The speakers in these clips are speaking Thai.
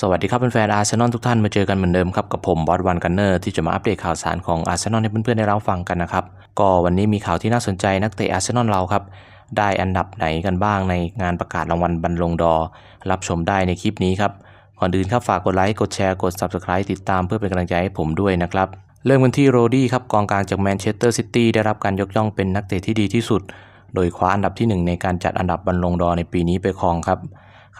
สวัสดีครับแฟนๆอาร์เซนอลทุกท่านมาเจอกันเหมือนเดิมครับกับผมบอสวันกันเนอร์ที่จะมาอัปเดตข่าวสารของอาร์เซนอลให้เพื่อนๆได้รับฟังกันนะครับก็วันนี้มีข่าวที่น่าสนใจนักเตะอาร์เซนอลเราครับได้อันดับไหนกันบ้างในงานประกาศรางวัลบัลลงดอ รับชมได้ในคลิปนี้ครับก่อนอื่นครับฝากกดไลค์กดแชร์กด Subscribe ติดตามเพื่อเป็นกำลังใจให้ผมด้วยนะครับเริ่มกันที่โรดี้ครับกองกลางจากแมนเชสเตอร์ซิตี้ได้รับการยกย่องเป็นนักเตะที่ดีที่สุด โดยคว้าอันดับที่หนึ่งในการจัดอันดับบัลลงดอในปีนี้ไปครองครับ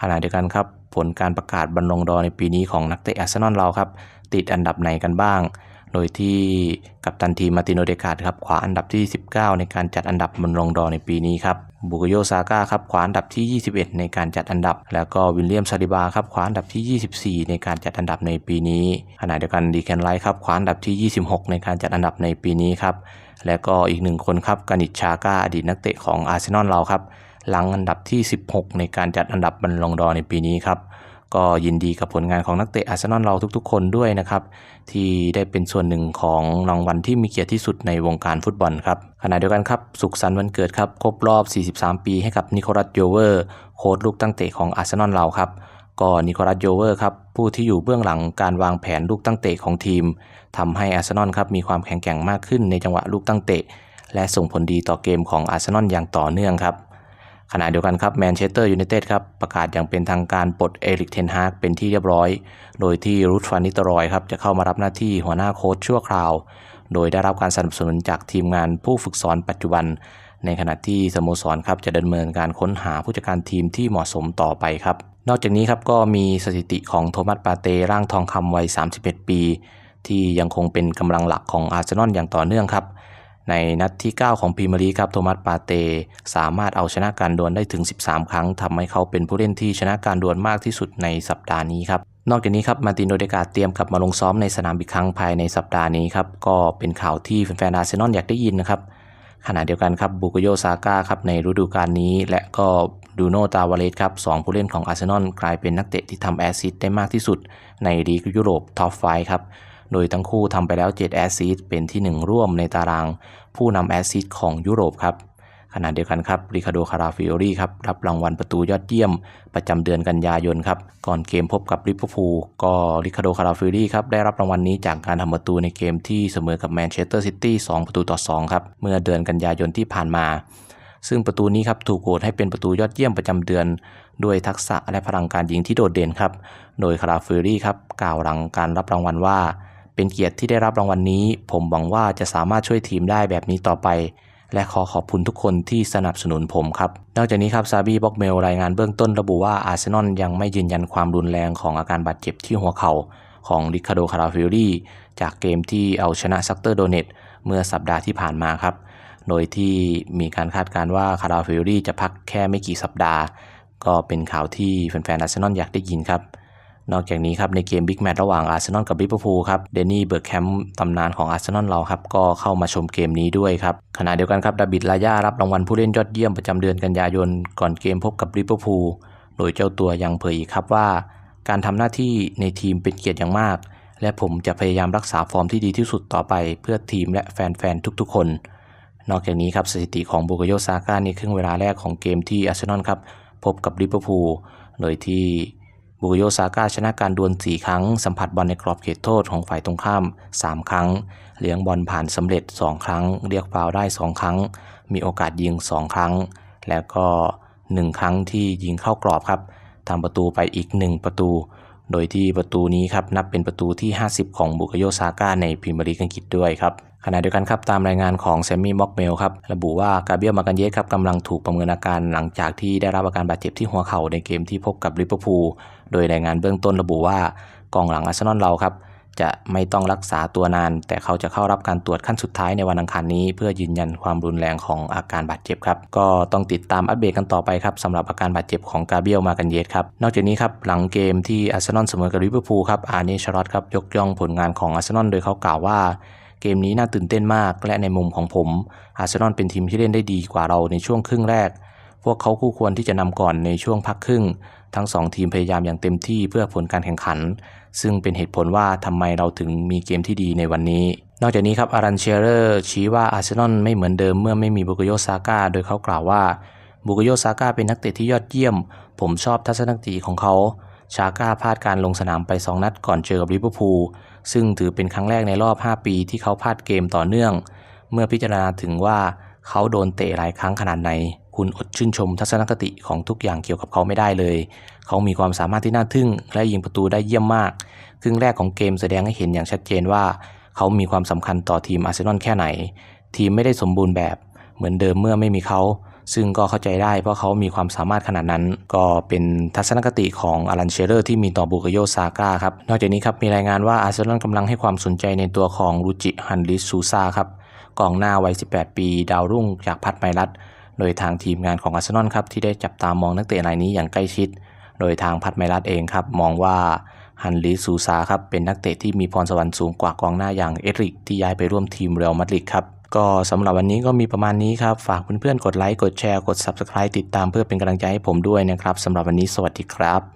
ขณะเดียวกันครับ ผลการประกาศบอลลงดอร์ในปีนี้ของนักเตะอาร์เซนอลเราครับ ติดอันดับไหนกันบ้าง โดยที่กัปตันทีมมาร์ติโอเดกาดครับคว้าอันดับที่ 19 ในการจัดอันดับบอลลงดอร์ในปีนี้ครับบุกโยซาก้าครับคว้าอันดับที่ 21 ในการจัดอันดับ แล้วก็วิลเลียมซาดิบาครับคว้าอันดับที่ 24 ในการจัดอันดับในปีนี้ขณะเดียวกันดีแคนไลท์ครับคว้าอันดับที่ 26 ในการจัดอันดับในปีนี้ครับและก็อีกหนึ่งคนครับกานิชชาก้าอดีตนักเตะของอาร์เซนอลเราครับ หลังอันดับที่ 16 ในการจัดอันดับบอลลงดอในปีนี้ครับก็ยินดีกับผลงานของนักเตะอาร์เซนอลเราทุกๆ คนด้วยนะครับ ที่ได้เป็นส่วนหนึ่งของรางวัลที่มีเกียรติที่สุดในวงการฟุตบอลครับขณะเดียวกันครับ สุขสันต์วันเกิดครับ ครบรอบ 43 ปีให้กับนิโคลัสโยเวอร์โค้ชลูกตั้งเตะของอาร์เซนอลเราครับก็นิโคลัสโยเวอร์ครับผู้ที่อยู่เบื้องหลังการวางแผนลูกตั้งเตะของทีมทำให้อาร์เซนอลครับมีความแข็งแกร่งมากขึ้นในจังหวะลูกตั้งเตะ และส่งผลดีต่อเกมของอาร์เซนอลอย่างต่อเนื่องครับ ขณะเดียวกันครับแมนเชสเตอร์ยูไนเต็ดครับประกาศอย่างเป็นทางการปลดเอริกเทนฮากเป็นที่เรียบร้อย โดยที่รูทฟานิตรอยครับจะเข้ามารับหน้าที่หัวหน้าโค้ชชั่วคราว โดยได้รับการสนับสนุนจากทีมงานผู้ฝึกสอนปัจจุบัน ในขณะที่สโมสรครับจะดำเนินการค้นหาผู้จัดการทีมที่เหมาะสมต่อไปครับ นอกจากนี้ครับก็มีสถิติของโทมัสปาเต้ร่างทองคำวัย 31 ปี ที่ยังคงเป็นกำลังหลักของอาร์เซนอลอย่างต่อเนื่องครับ ในนัดที่ 9 ของพรีเมียร์ลีกครับโทมัสปาเต สามารถเอาชนะการดวลได้ถึง 13 ครั้งทำให้เขาเป็นผู้เล่นที่ชนะการดวลมากที่สุดในสัปดาห์นี้ครับนอกจากนี้ครับมาตินโดเดกาเตรียมกลับมาลงซ้อมในสนามอีกครั้งภายในสัปดาห์นี้ครับก็เป็นข่าวที่แฟนๆอาร์เซนอลอยากได้ยินนะครับขณะเดียวกันครับบุกโยซาก้าครับในฤดูกาลนี้ และก็ดูโนตาวาเลสครับสองผู้เล่นของอาร์เซนอลกลายเป็นนักเตะที่ทำแอสซิสต์ได้มากที่สุดในลีกยุโรปท็อปไฟครับ โดยทั้งคู่ทำไปแล้ว 7 แอสซิสเป็นที่ 1 ร่วมในตาราง ผู้นำแอสซิสของยุโรปครับขณะเดียวกันครับริคาโด คาราฟิโอรีครับรับรางวัลประตูยอดเยี่ยม ประจำเดือนกันยายนครับ ก่อนเกมพบกับลิเวอร์พูลก็ริคาโด คาราฟิโอรีครับได้รับรางวัลนี้จากการทำประตูในเกมที่เสมอกับแมนเชสเตอร์ซิตี้2ประตูต่อ2ครับเมื่อเดือนกันยายนที่ผ่านมา ซึ่งประตูนี้ครับถูกโหวตให้เป็นประตูยอดเยี่ยมประจำเดือน ด้วยทักษะและพลังการยิงที่โดดเด่นครับ โดยคาราฟิโอรีครับกล่าวหลังการรับรางวัลว่า เป็นเกียรติที่ได้รับรางวัลนี้ ผมหวังว่าจะสามารถช่วยทีมได้แบบนี้ต่อไป และขอขอบคุณทุกคนที่สนับสนุนผมครับ นอกจากนี้ครับซาบีบ็อกเมลรายงานเบื้องต้นระบุว่าอาร์เซนอลยังไม่ยืนยันความรุนแรงของอาการบาดเจ็บที่หัวเข่าของริคาโดคาราฟิโอรีจากเกมที่เอาชนะซักเตอร์โดเนตเมื่อสัปดาห์ที่ผ่านมาครับ โดยที่มีการคาดการณ์ว่าคาราฟิโอรีจะพักแค่ไม่กี่สัปดาห์ ก็เป็นข่าวที่แฟนๆอาร์เซนอลอยากได้ยินครับ นอกจากนี้ครับในเกมบิ๊กแมตช์ระหว่างอาร์เซนอลกับลิเวอร์พูลครับเดนนี่เบิร์กแคมป์ตำนานของอาร์เซนอลเราครับก็เข้ามาชมเกมนี้ด้วยครับขณะเดียวกันครับดาบิดลายารับรางวัลผู้เล่นยอดเยี่ยมประจำเดือนกันยายนก่อนเกมพบกับลิเวอร์พูลโดยเจ้าตัวยังเผยอีกครับว่า การทำหน้าที่ในทีมเป็นเกียรติอย่างมาก และผมจะพยายามรักษาฟอร์มที่ดีที่สุดต่อไป เพื่อทีมและแฟนๆทุกๆ คน นอกจากนี้ครับสถิติของบุกโยซาก้าในครึ่งเวลาแรกของเกมที่อาร์เซนอลครับพบกับลิเวอร์พูลโดยที่ บุกโยซาก้าชนะการดวล 4 ครั้ง สัมผัสบอลในกรอบเขตโทษของฝ่ายตรงข้าม 3 ครั้ง เลี้ยงบอลผ่านสำเร็จ 2 ครั้ง เรียกฟาวได้ 2 ครั้ง มีโอกาสยิง 2 ครั้ง แล้วก็ 1 ครั้งที่ยิงเข้ากรอบครับทำประตูไปอีก 1 ประตู โดยที่ประตูนี้ครับนับเป็นประตูที่ 50 ของบุกโยซาก้าในพรีเมียร์ลีกอังกฤษด้วยครับขณะเดียวกันครับตามรายงานของแซมมี่ม็อกเมลครับระบุว่ากาเบียลมากันเยสครับกำลังถูกประเมินอาการหลังจากที่ได้รับอาการบาดเจ็บที่หัวเข่าในเกมที่พบกับลิเวอร์พูลโดยรายงานเบื้องต้นระบุว่ากองหลังอาร์เซนอลเราครับ จะไม่ต้องรักษาตัวนาน แต่เขาจะเข้ารับการตรวจขั้นสุดท้ายในวันอังคารนี้ เพื่อยืนยันความรุนแรงของอาการบาดเจ็บครับ ก็ต้องติดตามอัปเดตกันต่อไปครับสำหรับอาการบาดเจ็บของกาเบียลมากันเยสครับ นอกจากนี้ครับหลังเกมที่อาร์เซนอลเสมอกับลิเวอร์พูลครับอาร์เนชารอตครับยกย่องผลงานของอาร์เซนอลโดยเขากล่าวว่าเกมนี้น่าตื่นเต้นมาก และในมุมของผมอาร์เซนอลเป็นทีมที่เล่นได้ดีกว่าเราในช่วงครึ่งแรก พวกเขาคู่ควรที่จะนำก่อนในช่วงพักครึ่ง ทั้ง2ทีมพยายามอย่างเต็มที่เพื่อผลการแข่งขัน ซึ่งเป็นเหตุผลว่าทำไมเราถึงมีเกมที่ดีในวันนี้ นอกจากนี้ครับอารันเชเรอร์ชี้ว่าอาร์เซนอลไม่เหมือนเดิมเมื่อไม่มีบุกโยซาก้าโดยเขากล่าวว่าบุกโยซาก้าเป็นนักเตะที่ยอดเยี่ยม ผมชอบทัศนคติของเขา ชาก้าพลาดการลงสนามไป 2 นัดก่อนเจอกับลิเวอร์พูลซึ่งถือเป็นครั้งแรกในรอบ 5 ปีที่เขาพลาดเกมต่อเนื่อง เมื่อพิจารณาถึงว่าเขาโดนเตะหลายครั้งขนาดไหน คุณอดชื่นชมทัศนคติของทุกอย่างเกี่ยวกับเขาไม่ได้เลย เขามีความสามารถที่น่าทึ่ง และยิงประตูได้เยี่ยมมาก ครึ่งแรกของเกมแสดงให้เห็นอย่างชัดเจนว่า เขามีความสำคัญต่อทีมอาร์เซนอลแค่ไหน ทีมไม่ได้สมบูรณ์แบบเหมือนเดิมเมื่อไม่มีเขา ซึ่งก็เข้าใจได้เพราะเขามีความสามารถขนาดนั้น ก็เป็นทัศนคติของอารันเชเรอร์ที่มีต่อบุกโยซาก้าครับ นอกจากนี้ครับมีรายงานว่าอาร์เซนอลกำลังให้ความสนใจในตัวของรูจิฮันลิสซูซาครับกองหน้าวัย 18 ปี ดาวรุ่งจากพัดไมรัต โดยทางทีมงานของอาร์เซนอลครับที่ได้จับตามองนักเตะรายนี้อย่างใกล้ชิด โดยทางพัทไมรัตเองครับมองว่าฮันลีซูซาครับเป็นนักเตะที่มีพรสวรรค์สูงกว่ากองหน้าอย่างเอริกที่ย้ายไปร่วมทีมเรอัลมาดริดครับก็สำหรับวันนี้ก็มีประมาณนี้ครับ ฝากเพื่อนๆกดไลค์ กดแชร์ กด Subscribe ติดตามเพื่อเป็นกำลังใจให้ผมด้วยนะครับสำหรับวันนี้สวัสดีครับ